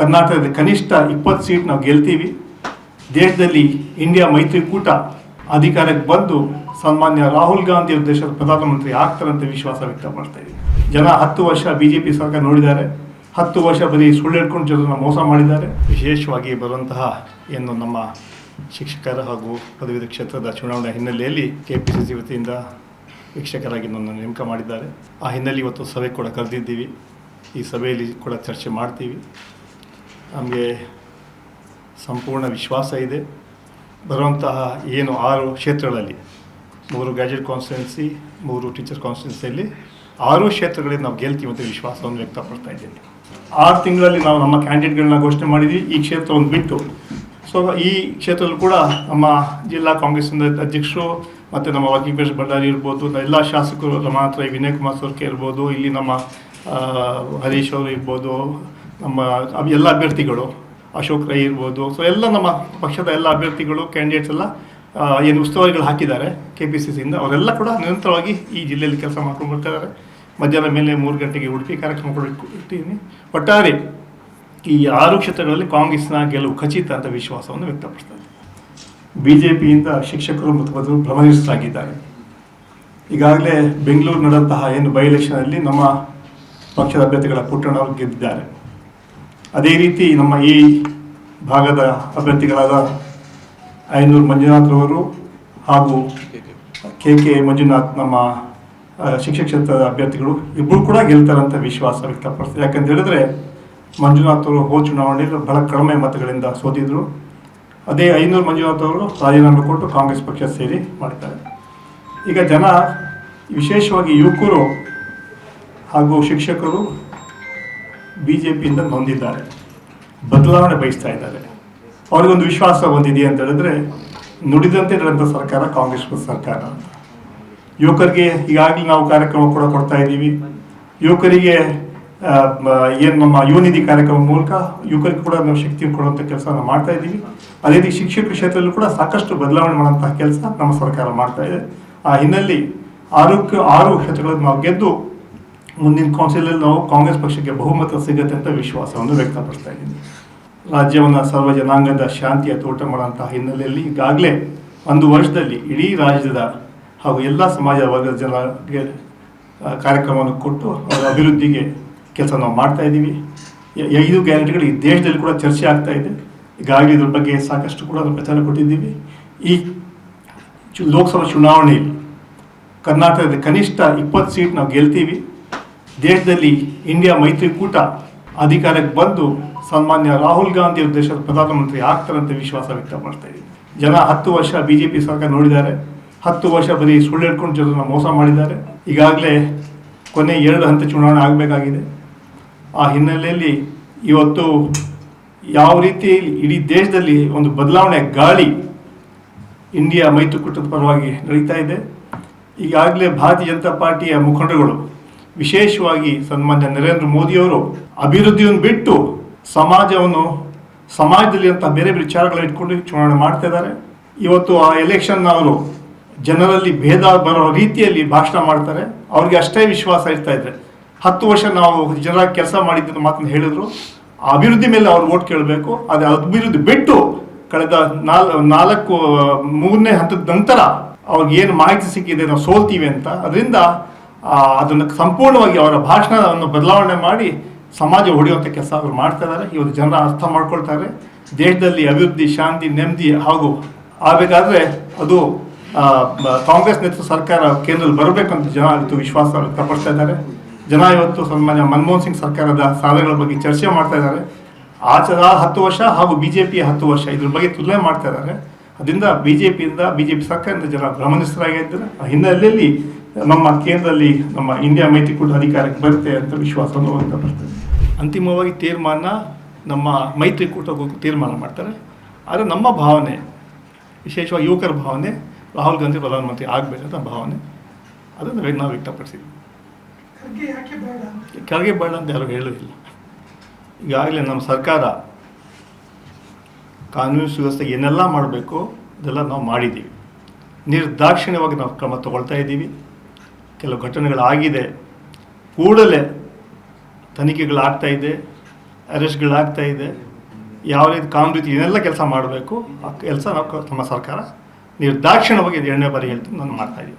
ಕರ್ನಾಟಕದ ಕನಿಷ್ಠ ಇಪ್ಪತ್ತು ಸೀಟ್ ನಾವು ಗೆಲ್ತೀವಿ. ದೇಶದಲ್ಲಿ ಇಂಡಿಯಾ ಮೈತ್ರಿಕೂಟ ಅಧಿಕಾರಕ್ಕೆ ಬಂದು ಸನ್ಮಾನ್ಯ ರಾಹುಲ್ ಗಾಂಧಿ ಅವರು ದೇಶದ ಪ್ರಧಾನಮಂತ್ರಿ ಆಗ್ತಾರಂತ ವಿಶ್ವಾಸ ವ್ಯಕ್ತಪಡ್ತಾ ಇದ್ದೀವಿ ಜನ ಹತ್ತು ವರ್ಷ ಬಿ ಜೆ ಪಿ ಸರ್ಕಾರ ನೋಡಿದ್ದಾರೆ. ಹತ್ತು ವರ್ಷ ಬರೀ ಸುಳ್ಳು ಹೇಳ್ಕೊಂಡು ಜನರನ್ನ ಮೋಸ ಮಾಡಿದ್ದಾರೆ. ವಿಶೇಷವಾಗಿ ಬರುವಂತಹ ಏನು ನಮ್ಮ ಶಿಕ್ಷಕರ ಹಾಗೂ ಪದವಿ ಕ್ಷೇತ್ರದ ಚುನಾವಣೆ ಹಿನ್ನೆಲೆಯಲ್ಲಿ ಕೆ ಪಿ ಸಿ ಸಿ ವತಿಯಿಂದ ವೀಕ್ಷಕರಾಗಿ ನನ್ನನ್ನು ನೇಮಕ ಮಾಡಿದ್ದಾರೆ. ಆ ಹಿನ್ನೆಲೆ ಇವತ್ತು ಸಭೆ ಕೂಡ ಕರೆದಿದ್ದೀವಿ. ಈ ಸಭೆಯಲ್ಲಿ ಕೂಡ ಚರ್ಚೆ ಮಾಡ್ತೀವಿ. ನಮಗೆ ಸಂಪೂರ್ಣ ವಿಶ್ವಾಸ ಇದೆ. ಬರುವಂತಹ ಏನು ಆರು ಕ್ಷೇತ್ರಗಳಲ್ಲಿ, ಮೂರು ಗ್ರ್ಯಾಜುಯೇಟ್ ಕಾನ್ಸ್ಟಿಟ್ಯೂನ್ಸಿ ಮೂರು ಟೀಚರ್ ಕಾನ್ಸ್ಟಿಟ್ಯೂನ್ಸಿಯಲ್ಲಿ ಆರು ಕ್ಷೇತ್ರಗಳಲ್ಲಿ ನಾವು ಗೆಲ್ತೀವಿ ಅಂತ ವಿಶ್ವಾಸವನ್ನು ವ್ಯಕ್ತಪಡ್ತಾ ಇದ್ದೇನೆ. ಆರು ತಿಂಗಳಲ್ಲಿ ನಾವು ನಮ್ಮ ಕ್ಯಾಂಡಿಡೇಟ್ಗಳನ್ನ ಘೋಷಣೆ ಮಾಡಿದ್ವಿ. ಈ ಕ್ಷೇತ್ರವನ್ನು ಬಿಟ್ಟು ಸೊ ಈ ಕ್ಷೇತ್ರದಲ್ಲಿ ಕೂಡ ನಮ್ಮ ಜಿಲ್ಲಾ ಕಾಂಗ್ರೆಸ್ಸಿಂದ ಅಧ್ಯಕ್ಷರು ಮತ್ತು ನಮ್ಮ ವರ್ಕಿಂಗ್ ಭಂಡಾರಿ ಇರ್ಬೋದು, ಎಲ್ಲ ಶಾಸಕರು ನಮ್ಮ ರೈ ವಿನಯ್ ಕುಮಾರ್ ಸೋರ್ಕೆ ಇರ್ಬೋದು, ಇಲ್ಲಿ ನಮ್ಮ ಹರೀಶ್ ಅವರು ಇರ್ಬೋದು ನಮ್ಮ ಎಲ್ಲ ಅಭ್ಯರ್ಥಿಗಳು, ಅಶೋಕ್ ರೈ ಇರ್ಬೋದು ಸೊ ಎಲ್ಲ ನಮ್ಮ ಪಕ್ಷದ ಎಲ್ಲ ಅಭ್ಯರ್ಥಿಗಳು ಕ್ಯಾಂಡಿಡೇಟ್ಸ್ ಎಲ್ಲ ಏನು ಉಸ್ತುವಾರಿಗಳು ಹಾಕಿದ್ದಾರೆ ಕೆ ಪಿ ಸಿ ಸಿಯಿಂದ ಅವರೆಲ್ಲ ಕೂಡ ನಿರಂತರವಾಗಿ ಈ ಜಿಲ್ಲೆಯಲ್ಲಿ ಕೆಲಸ ಮಾಡ್ಕೊಂಡು ಬರ್ತಾ ಇದ್ದಾರೆ. ಮಧ್ಯಾಹ್ನ ಮೇಲೆ ಮೂರು ಗಂಟೆಗೆ ಉಡುಪಿ ಕಾರ್ಯಕ್ರಮ ಕೂಡ ಇಟ್ಟಿದ್ದೀನಿ. ಒಟ್ಟಾರೆ ಈ ಆರು ಕ್ಷೇತ್ರಗಳಲ್ಲಿ ಕಾಂಗ್ರೆಸ್ನ ಗೆಲುವು ಖಚಿತ ಅಂತ ವಿಶ್ವಾಸವನ್ನು ವ್ಯಕ್ತಪಡಿಸ್ತಾರೆ ಬಿ ಜೆ ಪಿಯಿಂದ ಶಿಕ್ಷಕರು ಮತ್ತು ಬದಲು ಭ್ರಮನಿಷ್ಠರಾಗಿದ್ದಾರೆ ಈಗಾಗಲೇ ಬೆಂಗಳೂರು ನಡೆದಂತಹ ಏನು ಬೈ ಎಲೆಕ್ಷನಲ್ಲಿ ನಮ್ಮ ಪಕ್ಷದ ಅಭ್ಯರ್ಥಿಗಳ ಪುಟ್ಟಣ ಗೆದ್ದಿದ್ದಾರೆ. ಅದೇ ರೀತಿ ನಮ್ಮ ಈ ಭಾಗದ ಅಭ್ಯರ್ಥಿಗಳಾದ ಐನೂರು ಮಂಜುನಾಥ್ರವರು ಹಾಗೂ ಕೆ ಕೆ ಮಂಜುನಾಥ್ ನಮ್ಮ ಶಿಕ್ಷಕ ಕ್ಷೇತ್ರದ ಅಭ್ಯರ್ಥಿಗಳು ಇಬ್ಬರು ಕೂಡ ಗೆಲ್ತಾರಂತ ವಿಶ್ವಾಸ ವ್ಯಕ್ತಪಡಿಸ್ತಾರೆ. ಯಾಕಂತ ಹೇಳಿದ್ರೆ ಮಂಜುನಾಥ್ ಅವರು ಹೋದ ಚುನಾವಣೆಯಲ್ಲಿ ಬಹಳ ಕಡಿಮೆ ಮತಗಳಿಂದ ಸೋತಿದ್ರು. ಅದೇ ಐನೂರು ಮಂಜುನಾಥ್ ಅವರು ರಾಜೀನಾಮೆ ಕೊಟ್ಟು ಕಾಂಗ್ರೆಸ್ ಪಕ್ಷ ಸೇರಿ ಮಾಡ್ತಾರೆ. ಈಗ ಜನ ವಿಶೇಷವಾಗಿ ಯುವಕರು ಹಾಗೂ ಶಿಕ್ಷಕರು ಬಿ ಜೆ ಪಿಯಿಂದ ನೊಂದಿದ್ದಾರೆ. ಬದಲಾವಣೆ ಬಯಸ್ತಾ ಇದ್ದಾರೆ. ಅವ್ರಿಗೊಂದು ವಿಶ್ವಾಸ ಒಂದಿದೆ ಅಂತ ಹೇಳಿದ್ರೆ, ನುಡಿದಂತೆ ನಡೆದ ಸರ್ಕಾರ ಕಾಂಗ್ರೆಸ್ ಸರ್ಕಾರ ಅಂತ. ಯುವಕರಿಗೆ ಈಗಾಗಲೇ ನಾವು ಕಾರ್ಯಕ್ರಮ ಕೂಡ ಕೊಡ್ತಾ ಇದ್ದೀವಿ. ಯುವಕರಿಗೆ ಏನು ನಮ್ಮ ಯುವನಿಧಿ ಕಾರ್ಯಕ್ರಮ ಮೂಲಕ ಯುವಕರಿಗೆ ಕೂಡ ನಾವು ಶಕ್ತಿ ಕೊಡುವಂಥ ಕೆಲಸ ನಾವು ಮಾಡ್ತಾ ಇದ್ದೀವಿ. ಅದೇ ರೀತಿ ಶಿಕ್ಷಕ ಕ್ಷೇತ್ರದಲ್ಲೂ ಕೂಡ ಸಾಕಷ್ಟು ಬದಲಾವಣೆ ಮಾಡುವಂತಹ ಕೆಲಸ ನಮ್ಮ ಸರ್ಕಾರ ಮಾಡ್ತಾ ಇದೆ. ಆ ಹಿನ್ನೆಲೆಯಲ್ಲಿ ಆರೋಗ್ಯ, ಆರು ಕ್ಷೇತ್ರಗಳನ್ನು ನಾವು ಗೆದ್ದು ಮುಂದಿನ ಕೌನ್ಸಿಲಲ್ಲಿ ನಾವು ಕಾಂಗ್ರೆಸ್ ಪಕ್ಷಕ್ಕೆ ಬಹುಮತ ಸಿಗುತ್ತೆ ಅಂತ ವಿಶ್ವಾಸವನ್ನು ವ್ಯಕ್ತಪಡಿಸ್ತಾ ಇದ್ದೀನಿ. ರಾಜ್ಯವನ್ನು ಸರ್ವ ಜನಾಂಗದ ಶಾಂತಿಯ ತೋಟ ಮಾಡುವಂತಹ ಹಿನ್ನೆಲೆಯಲ್ಲಿ ಈಗಾಗಲೇ ಒಂದು ವರ್ಷದಲ್ಲಿ ಇಡೀ ರಾಜ್ಯದ ಹಾಗೂ ಎಲ್ಲ ಸಮಾಜ ವರ್ಗದ ಜನರಿಗೆ ಕಾರ್ಯಕ್ರಮವನ್ನು ಕೊಟ್ಟು ಅವರ ಅಭಿವೃದ್ಧಿಗೆ ಕೆಲಸ ನಾವು ಮಾಡ್ತಾ ಇದ್ದೀವಿ. ಐದು ಗ್ಯಾರಂಟಿಗಳು ಈ ದೇಶದಲ್ಲಿ ಕೂಡ ಚರ್ಚೆ ಆಗ್ತಾ ಇದೆ. ಈಗಾಗಲೇ ಇದ್ರ ಬಗ್ಗೆ ಸಾಕಷ್ಟು ಕೂಡ ಪ್ರಚಾರ ಕೊಟ್ಟಿದ್ದೀವಿ. ಈ ಲೋಕಸಭಾ ಚುನಾವಣೆಯಲ್ಲಿ ಕರ್ನಾಟಕದ ಕನಿಷ್ಠ ಇಪ್ಪತ್ತು ಸೀಟ್ ನಾವು ಗೆಲ್ತೀವಿ. ದೇಶದಲ್ಲಿ ಇಂಡಿಯಾ ಮೈತ್ರಿಕೂಟ ಅಧಿಕಾರಕ್ಕೆ ಬಂದು ಸನ್ಮಾನ್ಯ ರಾಹುಲ್ ಗಾಂಧಿ ಅವರು ದೇಶದ ಪ್ರಧಾನಮಂತ್ರಿ ಆಗ್ತಾರಂತ ವಿಶ್ವಾಸ ವ್ಯಕ್ತಪಡಿಸ್ತಾ ಇದೆ. ಜನ ಹತ್ತು ವರ್ಷ ಬಿ ಜೆ ಪಿ ಸರ್ಕಾರ ನೋಡಿದ್ದಾರೆ. ಹತ್ತು ವರ್ಷ ಬರೀ ಸುಳ್ಳು ಹೇಳ್ಕೊಂಡು ಜನರನ್ನ ಮೋಸ ಮಾಡಿದ್ದಾರೆ. ಈಗಾಗಲೇ ಕೊನೆ ಎರಡು ಹಂತ ಚುನಾವಣೆ ಆಗಬೇಕಾಗಿದೆ. ಆ ಹಿನ್ನೆಲೆಯಲ್ಲಿ ಇವತ್ತು ಯಾವ ರೀತಿ ಇಡೀ ದೇಶದಲ್ಲಿ ಒಂದು ಬದಲಾವಣೆ ಗಾಳಿ ಇಂಡಿಯಾ ಮೈತ್ರಿಕೂಟದ ಪರವಾಗಿ ನಡೀತಾ ಇದೆ. ಈಗಾಗಲೇ ಭಾರತೀಯ ಜನತಾ ಪಾರ್ಟಿಯ ಮುಖಂಡರುಗಳು ವಿಶೇಷವಾಗಿ ಸನ್ಮಾನ್ಯ ನರೇಂದ್ರ ಮೋದಿಯವರು ಅಭಿವೃದ್ಧಿಯನ್ನು ಬಿಟ್ಟು ಸಮಾಜವನ್ನು, ಸಮಾಜದಲ್ಲಿ ಅಂತ ಬೇರೆ ಬೇರೆ ವಿಚಾರಗಳ ಇಟ್ಕೊಂಡು ಚುನಾವಣೆ ಮಾಡ್ತಾ ಇದ್ದಾರೆ. ಇವತ್ತು ಆ ಎಲೆಕ್ಷನ್ ಅವರು ಜನರಲ್ಲಿ ಭೇದ ಬರೋ ರೀತಿಯಲ್ಲಿ ಭಾಷಣ ಮಾಡ್ತಾರೆ. ಅವ್ರಿಗೆ ಅಷ್ಟೇ ವಿಶ್ವಾಸ ಇರ್ತಾ ಇದ್ರೆ ಹತ್ತು ವರ್ಷ ನಾವು ಜನರ ಕೆಲಸ ಮಾಡಿದ್ದು ಮಾತನ್ನು ಹೇಳಿದ್ರು. ಅಭಿವೃದ್ಧಿ ಮೇಲೆ ಅವ್ರು ಓಟ್ ಕೇಳಬೇಕು. ಅದು ಅಭಿವೃದ್ಧಿ ಬಿಟ್ಟು ಕಳೆದ ನಾಲ್, ನಾಲ್ಕು, ಮೂರನೇ ಹಂತದ ನಂತರ ಅವ್ರಿಗೆ ಏನು ಮಾಹಿತಿ ಸಿಕ್ಕಿದೆ ನಾವು ಸೋಲ್ತೀವಿ ಅಂತ. ಅದರಿಂದ ಅದನ್ನು ಸಂಪೂರ್ಣವಾಗಿ ಅವರ ಭಾಷಣವನ್ನು ಬದಲಾವಣೆ ಮಾಡಿ ಸಮಾಜ ಹೊಡೆಯುವಂಥ ಕೆಲಸ ಅವರು ಮಾಡ್ತಾ ಇದ್ದಾರೆ ಇವತ್ತು ಜನರ ಅರ್ಥ ಮಾಡ್ಕೊಳ್ತಾರೆ. ದೇಶದಲ್ಲಿ ಅಭಿವೃದ್ಧಿ, ಶಾಂತಿ, ನೆಮ್ಮದಿ ಹಾಗೂ ಆಗಬೇಕಾದ್ರೆ ಅದು ಬ- ಕಾಂಗ್ರೆಸ್ ನೇತೃತ್ವ ಸರ್ಕಾರ ಕೇಂದ್ರದಲ್ಲಿ ಬರಬೇಕಂತ ಜನ ಇವತ್ತು ವಿಶ್ವಾಸ ವ್ಯಕ್ತಪಡಿಸ್ತಾ ಇದ್ದಾರೆ. ಜನ ಇವತ್ತು ಸನ್ಮಾನ್ಯ ಮನಮೋಹನ್ ಸಿಂಗ್ ಸರ್ಕಾರದ ಸಾಧನೆಗಳ ಬಗ್ಗೆ ಚರ್ಚೆ ಮಾಡ್ತಾ ಇದ್ದಾರೆ. ಆಚರ ಹತ್ತು ವರ್ಷ ಹಾಗೂ ಬಿ ಜೆ ಪಿಯ ಹತ್ತು ವರ್ಷ ಇದ್ರ ಬಗ್ಗೆ ತುಲನೆ ಮಾಡ್ತಾ ಇದ್ದಾರೆ. ಅದರಿಂದ ಬಿಜೆಪಿಯಿಂದ, ಬಿಜೆಪಿ ಸರ್ಕಾರದಿಂದ ಜನ ಭ್ರಮನಿಸ್ತರಾಗಿದ್ದಾರೆ ಹಿನ್ನೆಲೆಯಲ್ಲಿ ನಮ್ಮ ಕೇಂದ್ರದಲ್ಲಿ ನಮ್ಮ ಇಂಡಿಯಾ ಮೈತ್ರಿಕೂಟ ಅಧಿಕಾರಕ್ಕೆ ಬರುತ್ತೆ ಅಂತ ವಿಶ್ವಾಸವನ್ನು ಬರ್ತದೆ ಅಂತಿಮವಾಗಿ ತೀರ್ಮಾನ ನಮ್ಮ ಮೈತ್ರಿಕೂಟ ತೀರ್ಮಾನ ಮಾಡ್ತಾರೆ. ಆದರೆ ನಮ್ಮ ಭಾವನೆ ವಿಶೇಷವಾಗಿ ಯುವಕರ ಭಾವನೆ ರಾಹುಲ್ ಗಾಂಧಿ ಪ್ರಧಾನಮಂತ್ರಿ ಆಗಬೇಕಂತ ಭಾವನೆ. ಅದನ್ನು ನಾವು ವ್ಯಕ್ತಪಡಿಸಿದ್ವಿ. ಖರ್ಗೆ ಬೇಡ? ಅಂತ ಯಾರು ಹೇಳೋದಿಲ್ಲ ಈಗಾಗಲೇ ನಮ್ಮ ಸರ್ಕಾರ ಕಾನೂನು ಸುವ್ಯವಸ್ಥೆ ಏನೆಲ್ಲ ಮಾಡಬೇಕು ಅದೆಲ್ಲ ನಾವು ಮಾಡಿದ್ದೀವಿ. ನಿರ್ದಾಕ್ಷಿಣ್ಯವಾಗಿ ನಾವು ಕ್ರಮ ತಗೊಳ್ತಾ ಇದ್ದೀವಿ. ಕೆಲವು ಘಟನೆಗಳಾಗಿದೆ. ಕೂಡಲೇ ತನಿಖೆಗಳಾಗ್ತಾ ಇದೆ, ಅರೆಸ್ಟ್ಗಳಾಗ್ತಾ ಇದೆ. ಯಾವ ರೀತಿ ಕಾನೂನು ಏನೆಲ್ಲ ಕೆಲಸ ಮಾಡಬೇಕು, ಆ ಕೆಲಸ ನಾವು ನಮ್ಮ ಸರ್ಕಾರ ನಿರ್ದಾಕ್ಷಿಣ್ಯವಾಗಿ ಎರಡನೇ ಬಾರಿ ಹೇಳ್ತೀನಿ ನಾನು ಮಾಡ್ತಾ ಇದ್ದೀವಿ